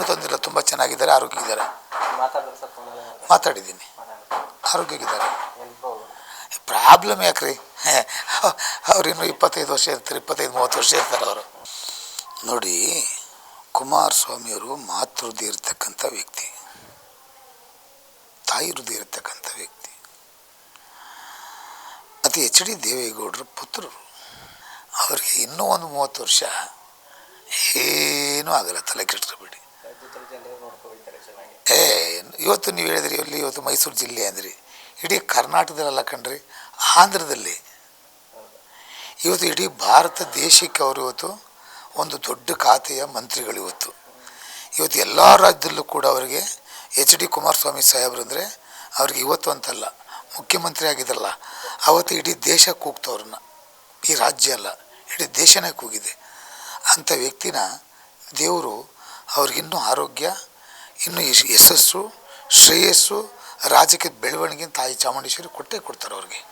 ಏನೂ ತೊಂದಿಲ್ಲ ತುಂಬ ಚೆನ್ನಾಗಿದ್ದಾರೆ ಆರೋಗ್ಯ ಇದ್ದಾರೆ ಮಾತಾಡಿದ್ರೆ ಸರ್ ಫೋನಲ್ಲಿ ಮಾತಾಡಿದ್ದೀನಿ. ಆರೋಗ್ಯಕ್ಕಿದ್ದಾರೆ ಪ್ರಾಬ್ಲಮ್ ಯಾಕ್ರಿ? ಅವ್ರು ಇನ್ನೂ ಇಪ್ಪತ್ತೈದು ವರ್ಷ ಇರ್ತಾರೆ, ಇಪ್ಪತ್ತೈದು, ಮೂವತ್ತು ವರ್ಷ ಇರ್ತಾರೆ ಅವರು. ನೋಡಿ, ಕುಮಾರಸ್ವಾಮಿಯವರು ಮಾತೃ ಹೃದಯ ಇರತಕ್ಕಂಥ ವ್ಯಕ್ತಿ. ತಾಯಿ ಹೃದಯ ಇರತಕ್ಕಂಥ ವ್ಯಕ್ತಿ. ಅತಿ ಎಚ್ ಡಿ ದೇವೇಗೌಡರ ಪುತ್ರರು. ಅವ್ರಿಗೆ ಇನ್ನೂ ಒಂದು ಮೂವತ್ತು ವರ್ಷ ಏನೂ ಆಗಲ್ಲ, ತಲೆ ಕೆಟ್ಟರೆ ಚೆನ್ನಾಗಿ ಏ, ಇವತ್ತು ನೀವು ಹೇಳಿದ್ರಿ ಇಲ್ಲಿ ಇವತ್ತು ಮೈಸೂರು ಜಿಲ್ಲೆ ಅಂದ್ರಿ. ಇಡೀ ಕರ್ನಾಟಕದಲ್ಲ ಕಣ್ರಿ, ಆಂಧ್ರದಲ್ಲಿ. ಇವತ್ತು ಇಡೀ ಭಾರತ ದೇಶಕ್ಕೆ ಅವರು ಇವತ್ತು ಒಂದು ದೊಡ್ಡ ಖಾತೆಯ ಮಂತ್ರಿಗಳು ಇವತ್ತು. ಇವತ್ತು ಎಲ್ಲ ರಾಜ್ಯದಲ್ಲೂ ಕೂಡ ಅವರಿಗೆ ಎಚ್ ಡಿ ಕುಮಾರಸ್ವಾಮಿ ಸಾಹೇಬ್ರು ಅಂದರೆ ಅವ್ರಿಗೆ ಇವತ್ತು ಅಂತಲ್ಲ, ಮುಖ್ಯಮಂತ್ರಿ ಆಗಿದ್ರಲ್ಲ ಅವತ್ತು ಇಡೀ ದೇಶ ಕೂಗ್ತವ್ರನ್ನ. ಈ ರಾಜ್ಯ ಅಲ್ಲ, ಇಡೀ ದೇಶನೇ ಕೂಗಿದೆ. ಅಂಥ ವ್ಯಕ್ತಿನ ದೇವರು ಅವ್ರಿಗಿನ್ನೂ ಆರೋಗ್ಯ ಇನ್ನೂ ಯಶ್- ಯಶಸ್ಸು ಶ್ರೇಯಸ್ಸು ರಾಜಕೀಯ ಬೆಳವಣಿಗೆ ತಾಯಿ ಚಾಮುಂಡೇಶ್ವರಿ ಕೊಟ್ಟೇ ಕೊಡ್ತಾರೆ ಅವ್ರಿಗೆ.